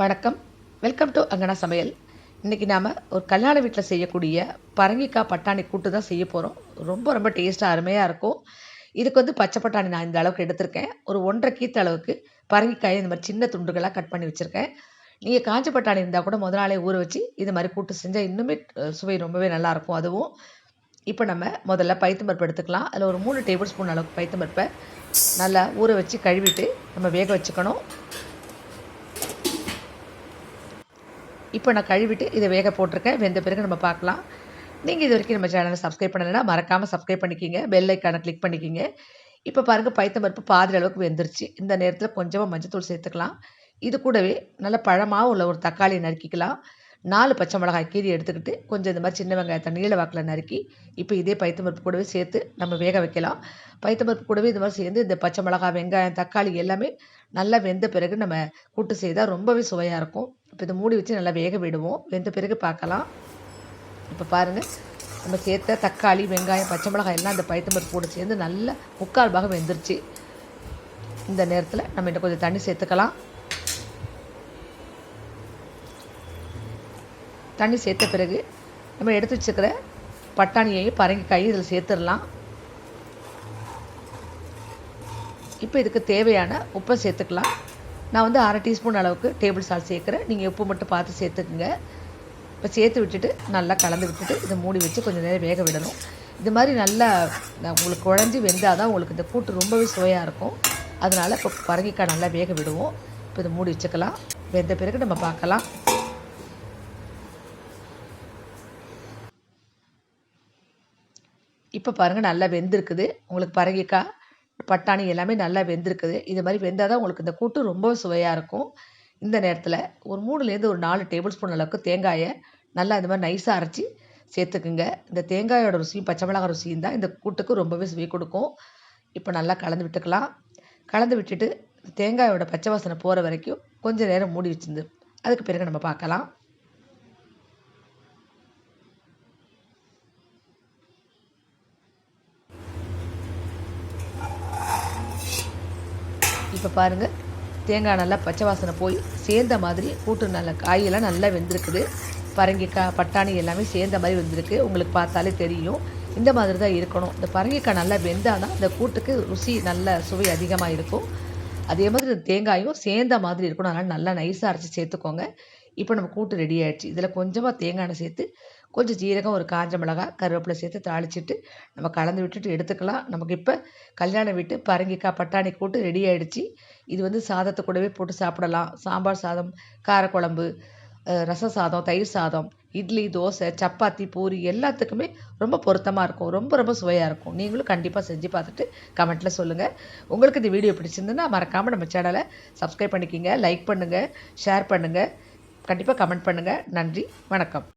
வணக்கம். Welcome to அங்கனா சமையல். இன்றைக்கி நாம் ஒரு கல்யாண வீட்டில் செய்யக்கூடிய பரங்கிக்காய் பட்டாணி கூட்டு தான் செய்ய போகிறோம் ரொம்ப ரொம்ப டேஸ்ட்டாக அருமையாக இருக்கும். இதுக்கு வந்து பச்சை பட்டாணி நான் இந்த அளவுக்கு எடுத்திருக்கேன். ஒரு ஒன்றரை கீத்த அளவுக்கு பரங்கிக்காயை இந்த மாதிரி சின்ன துண்டுகளாக கட் பண்ணி வச்சுருக்கேன். நீங்கள் காஞ்ச பட்டாணி இருந்தால் கூட முதல் நாளே ஊற வச்சு இது மாதிரி கூட்டு செஞ்சால் இன்னுமே சுவை ரொம்பவே நல்லாயிருக்கும் அதுவும். இப்போ நம்ம முதல்ல பைத்தம்பருப்பு எடுத்துக்கலாம். அதில் ஒரு மூணு டேபிள் ஸ்பூன் அளவுக்கு பைத்தம்பருப்பை நல்லா ஊற வச்சு கழுவிட்டு நம்ம வேக வச்சுக்கணும். இப்போ நான் கழுவிட்டு இதை வேக போட்டிருக்கேன். வெந்த பிறகு நம்ம பார்க்கலாம். நீங்கள் இது வரைக்கும் நம்ம சேனலை சப்ஸ்கிரைப் பண்ணலைன்னா மறக்காமல் சப்ஸ்கிரைப் பண்ணிக்கிங்க. பெல் ஐக்கானை கிளிக் பண்ணிக்கிங்க. இப்போ பாருங்கள் பைத்தம்பருப்பு பாதி அளவுக்கு வெந்துருச்சு. இந்த நேரத்தில் கொஞ்சமாக மஞ்சத்தூள் சேர்த்துக்கலாம். இது கூடவே நல்ல பழமாக உள்ள ஒரு தக்காளி நறுக்கிக்கலாம். நாலு பச்சை மிளகாய் கீரி எடுத்துக்கிட்டு கொஞ்சம் இந்த மாதிரி சின்ன வெங்காயத்தை நீள வாக்கில் நறுக்கி இப்போ இதே பைத்தம்பருப்பு கூடவே சேர்த்து நம்ம வேக வைக்கலாம். பைத்தம்பருப்பு கூடவே இது மாதிரி சேர்ந்து இந்த பச்சை மிளகாய் வெங்காயம் தக்காளி எல்லாமே நல்லா வெந்த பிறகு நம்ம கூட்டு செய்தால் ரொம்பவே சுவையாக இருக்கும். இப்போ இதை மூடி வச்சு நல்லா வேக விடுவோம். வெந்த பிறகு பார்க்கலாம். இப்போ பாருங்கள் நம்ம சேர்த்த தக்காளி வெங்காயம் பச்சை மிளகாய் எல்லாம் இந்த பைத்தம்பருப்பு கூட சேர்ந்து நல்லா முக்கால் பாகம் வெந்துருச்சு. இந்த நேரத்தில் நம்ம இன்னும் கொஞ்சம் தண்ணி சேர்த்துக்கலாம். தண்ணி சேர்த்த பிறகு நம்ம எடுத்து வச்சுக்கிற பட்டாணியையும் பரங்கிக்காயும் இதில் சேர்த்துடலாம். இப்போ இதுக்கு தேவையான உப்பை சேர்த்துக்கலாம். நான் வந்து அரை டீஸ்பூன் அளவுக்கு டேபிள் சால்ட் சேர்க்குறேன். நீங்கள் உப்பு மட்டும் பார்த்து சேர்த்துக்குங்க. இப்போ சேர்த்து விட்டுட்டு நல்லா கலந்து விட்டுட்டு இதை மூடி வச்சு கொஞ்சம் நேரம் வேக விடணும். இது மாதிரி நல்லா நான் உங்களுக்கு குழஞ்சி வெந்தால் தான் உங்களுக்கு இந்த கூட்டு ரொம்பவே சுவையாக இருக்கும். அதனால் இப்போ பரங்கிக்காய் நல்லா வேக விடுவோம். இப்போ இதை மூடி வச்சுக்கலாம். வெந்த பிறகு நம்ம பார்க்கலாம். இப்போ பாருங்கள் நல்லா வெந்திருக்குது. உங்களுக்கு பரங்கிக்காய் பட்டாணி எல்லாமே நல்லா வெந்திருக்குது. இது மாதிரி வெந்தால் தான் உங்களுக்கு இந்த கூட்டு ரொம்ப சுவையாக இருக்கும். இந்த நேரத்தில் ஒரு மூணுலேருந்து ஒரு நாலு டேபிள் ஸ்பூன் அளவுக்கு தேங்காயை நல்லா இந்த மாதிரி நைஸாக அரைச்சி சேர்த்துக்குங்க. இந்த தேங்காயோட ருசியும் பச்சை மிளகாய் ருசியும் தான் இந்த கூட்டுக்கு ரொம்பவே சுவை கொடுக்கும். இப்போ நல்லா கலந்து விட்டுக்கலாம். கலந்து விட்டுட்டு தேங்காயோட பச்சை வாசனை போகிற வரைக்கும் கொஞ்சம் நேரம் மூடி வச்சிருந்து அதுக்கு பிறகு நம்ம பார்க்கலாம். இப்போ பாருங்கள் தேங்காய் நல்லா பச்சை வாசனை போய் சேர்ந்த மாதிரி கூட்டு நல்ல காயெல்லாம் நல்லா வெந்திருக்குது. பரங்கிக்காய் பட்டாணி எல்லாமே சேர்ந்த மாதிரி வெந்திருக்கு. உங்களுக்கு பார்த்தாலே தெரியும். இந்த மாதிரி தான் இருக்கணும். இந்த பரங்கிக்காய் நல்லா வெந்தால் தான் இந்த கூட்டுக்கு ருசி நல்ல சுவை அதிகமாக இருக்கும். அதே மாதிரி இந்த தேங்காயும் சேர்ந்த மாதிரி இருக்கணும். அதனால் நல்லா நைஸாக அரைச்சி சேர்த்துக்கோங்க. இப்போ நம்ம கூட்டு ரெடி ஆயிடுச்சு. இதில் கொஞ்சமாக தேங்காய் எண்ணெய் சேர்த்து கொஞ்சம் ஜீரகம் ஒரு காஞ்ச மிளகாய் கருவேப்பிலை சேர்த்து தாளிச்சிட்டு நம்ம கலந்து விட்டுட்டு எடுத்துக்கலாம். நமக்கு இப்போ கல்யாண வீட்டு பரங்கிக்காய் பட்டாணி கூட்டு ரெடி ஆகிடுச்சி இது வந்து சாதத்தை கூடவே போட்டு சாப்பிடலாம். சாம்பார் சாதம் காரக்குழம்பு ரச சாதம் தயிர் சாதம் இட்லி தோசை சப்பாத்தி பூரி எல்லாத்துக்குமே ரொம்ப பொருத்தமாக இருக்கும். ரொம்ப ரொம்ப சுவையாக இருக்கும். நீங்களும் கண்டிப்பாக செஞ்சு பார்த்துட்டு கமெண்ட்டில் சொல்லுங்கள் உங்களுக்கு இந்த வீடியோ பிடிச்சிருந்துன்னா மறக்காமல் நம்ம சேனலை சப்ஸ்கிரைப் பண்ணிக்கிங்க. லைக் பண்ணுங்கள் ஷேர் பண்ணுங்கள் கண்டிப்பாக கமெண்ட் பண்ணுங்கள் நன்றி வணக்கம்.